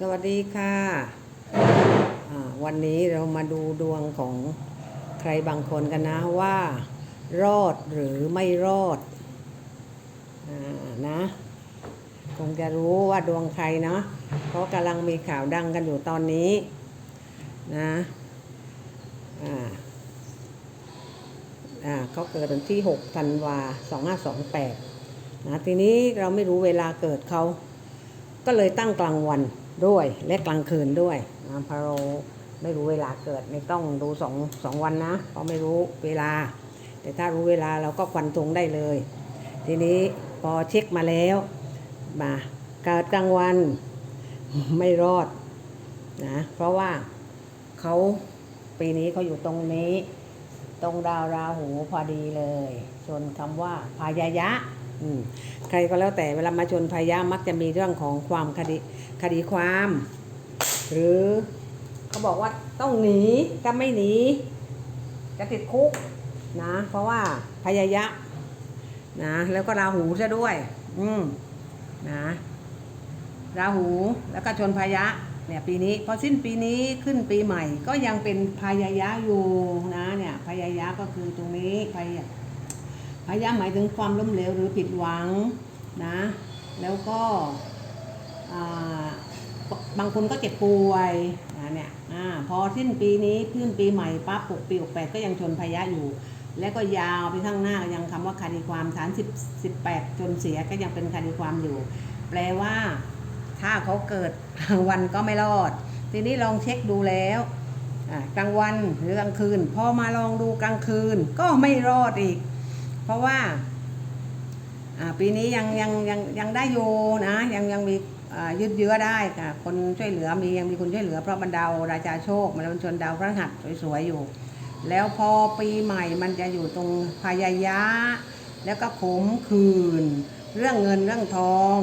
สวัสดีค่ะ วันนี้เรามาดูดวงของใครบางคนกันนะว่า รอดหรือไม่รอดอนะคงจะรู้ว่าดวงใครเนาะเพราะกำลังมีข่าวดังกันอยู่ตอนนี้นะอ่าอ่าเขาเกิดวันที่6ธันวา2528นะทีนี้เราไม่รู้เวลาเกิดเขาก็เลยตั้งกลางวัน ด้วยและกลางคืนด้วยนะเพราะเราไม่รู้เวลาเกิดไม่ต้องดูสองสองวันนะเพราะไม่รู้เวลา แต่ถ้ารู้เวลาเราก็ฟันธงได้เลย ทีนี้พอเช็คมาแล้วมาเกิดกลางวันไม่รอดนะเพราะว่าเขาปีนี้เขาอยู่ตรงนี้ ตรงดาวราหูพอดีเลย ชนคำว่าพายายะ ใครก็แล้วแต่เวลามาชนพายะมักจะมีเรื่องของความคดีคดีความ หรือเขาบอกว่าต้องหนีถ้าไม่หนีจะติดคุกนะ เพราะว่าพายายะนะแล้วก็ราหูซะด้วย อืมนะราหูแล้วก็ชนพายะเนี่ยปีนี้พอสิ้นปีนี้ขึ้นปีใหม่ ก็ยังเป็นพายายะอยู่นะเนี่ยพายายะก็คือตรงนี้พาย พายะหมายถึงความล้มเหลวหรือผิดหวังนะ แล้วก็บางคนก็เจ็บป่วยนะเนี่ยอพอสิ้นปีนี้ขึ้นปีใหม่ปั๊บปกปีอกแปดก็ยังชนพายะอยู่ แล้วก็ยาวไปข้างหน้ายังคำว่าคดีความฐาน10 18จนเสียก็ยังเป็นคดีความอยู่ แปลว่าถ้าเขาเกิดกลางวันก็ไม่รอด ทีนี้ลองเช็คดูแล้วกลางวันหรือกลางคืน พอมาลองดูกลางคืนก็ไม่รอดอีก เพราะว่าปีนี้ยังยังยังยังได้อยู่นะยังยังมียืดเยื้อได้ค่ะคนช่วยเหลือมียังมีคนช่วยเหลือเพราะบรรดาวราชาโชคมันเป็นชนดาวพระหัสสวยๆอยู่ แล้วพอปีใหม่มันจะอยู่ตรงพายายะ แล้วก็ขมคืน เรื่องเงินเรื่องทอง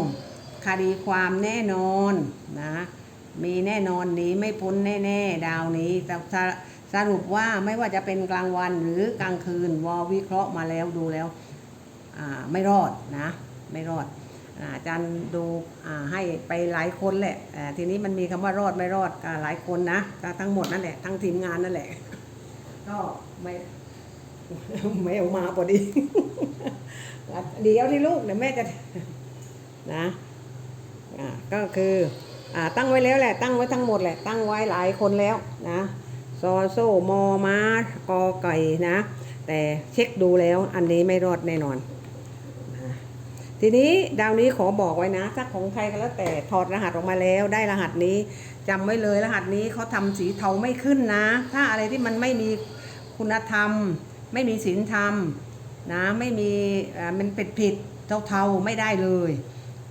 คดีความแน่นอนนะมีแน่นอนนี้ไม่พ้นแน่ ๆ ดาวนี้แต่ สรุปว่าไม่ว่าจะเป็นกลางวันหรือกลางคืนวอวิเคราะห์มาแล้วดูแล้วไม่รอดนะไม่รอดอาจารย์ดูให้ไปหลายคนแหละทีนี้มันมีคำว่ารอดไม่รอดหลายคนนะทั้งหมดนั่นแหละทั้งทีมงานนั่นแหละก็ไม่ไม่ออกมาพอดีเดี๋ยวที่ลูกเดี๋ยวแม่จะนะก็คืออตั้งไว้แล้วแหละตั้งไว้ทั้งหมดแหละตั้งไว้หลายคนแล้วนะ ซอโซมอม้ากอไก่นะ แต่เช็คดูแล้วอันนี้ไม่รอดแน่นอน ทีนี้ดาวนี้ขอบอกไว้นะถ้าของใครก็แล้วแต่ถอดรหัสออกมาแล้วได้รหัสนี้จำไว้เลยรหัสนี้เขาทำสีเทาไม่ขึ้นนะ ถ้าอะไรที่มันไม่มีคุณธรรม ไม่มีศีลธรรมนะไม่มีมันผิดผิดๆเทาๆไม่ได้เลย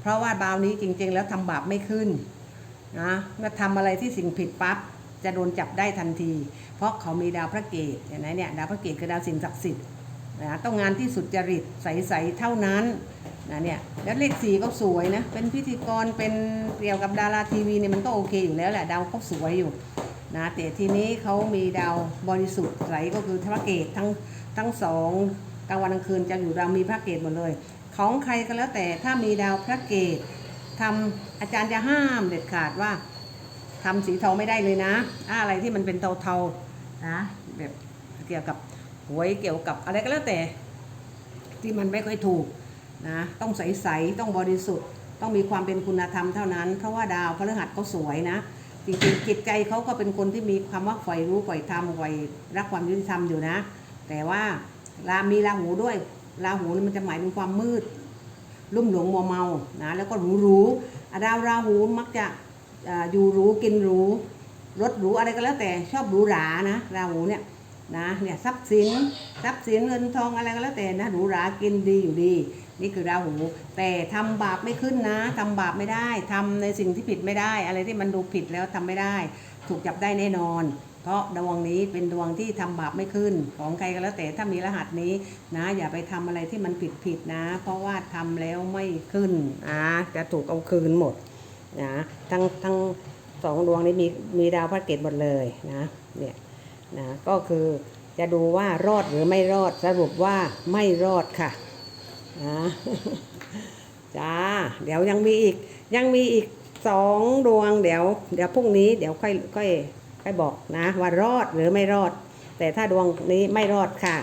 เพราะว่าบาวนี้จริงๆ แล้วทำบาปไม่ขึ้นนะเมื่อทำอะไรที่สิ่งผิดปั๊บ จะโดนจับได้ทันที เพราะเขามีดาวพระเกตเห็นไหมเนี่ยดาวพระเกตคือดาวสิ่งศักดิ์สิทธิ์นะต้องงานที่สุดจริตใสๆเท่านั้นนะเนี่ยแล้วเลขสี่ก็สวยนะเป็นพิธีกรเป็นเกี่ยวกับดาราทีวีเนี่ยมันก็โอเคอยู่แล้วแหละดาวเขาสวยอยู่นะแต่ทีนี้เขามีดาวบริสุทธิ์ใสก็คือพระเกตทั้งทั้งสองกลางวันกลางคืนจะอยู่ดาวมีพระเกตหมดเลย ของใครก็แล้วแต่ถ้ามีดาวพระเกตทำอาจารย์จะห้ามเด็ดขาดว่า ทำสีเทาไม่ได้เลยนะ อะไรที่มันเป็นเทาๆนะแบบเกี่ยวกับหวยเกี่ยวกับอะไรก็แล้วแต่ ที่มันไม่ค่อยถูกนะต้องใสๆต้องบริสุทธิ์ ต้องมีความเป็นคุณธรรมเท่านั้น เพราะว่าดาวพฤหัสเขาสวยนะจริงๆจิตใจเขาก็เป็นคนที่มีความว่าฝ่รู้ฝ่ธรรมฝ่รักความยุติธรรมอยู่นะ แต่ว่ารามีราหูด้วยราหูมันจะหมายถึงความมืด ลุ่มหลงมัวเมานะแล้วก็หรูหรูดาวราหูมักจะ อยู่หรูกินหรูรถหรูอะไรก็แล้วแต่ชอบหรูหรานะราหูเนี่ยนะเนี่ยทรัพย์สินทรัพย์สินเงินทองอะไรก็แล้วแต่นะหรูหรากินดีอยู่ดี นี่คือราหู แต่ทำบาปไม่ขึ้นนะทำบาปไม่ได้ทำในสิ่งที่ผิดไม่ได้ อะไรที่มันดูผิดแล้วทำไม่ได้ ถูกจับได้แน่นอน เพราะดวงนี้เป็นดวงที่ทำบาปไม่ขึ้น ของใครก็แล้วแต่ถ้ามีรหัสนี้นะ อย่าไปทำอะไรที่มันผิดผิดนะ เพราะว่าทำแล้วไม่ขึ้นนะจะถูกเอาคืนหมด นะทั้งทั้งสองดวงนี้มีมีดาวพระเกตหมดเลยนะเนี่ยนะก็คือจะดูว่ารอดหรือไม่รอดสรุปว่าไม่รอดค่ะนะจ้าเดี๋ยวยังมีอีกยังมีอีกสองดวงเดี๋ยว เดี๋ยวพรุ่งนี้เดี๋ยวค่อยค่อยค่อยบอกนะ ว่ารอดหรือไม่รอด แต่ถ้าดวงนี้ไม่รอดค่ะ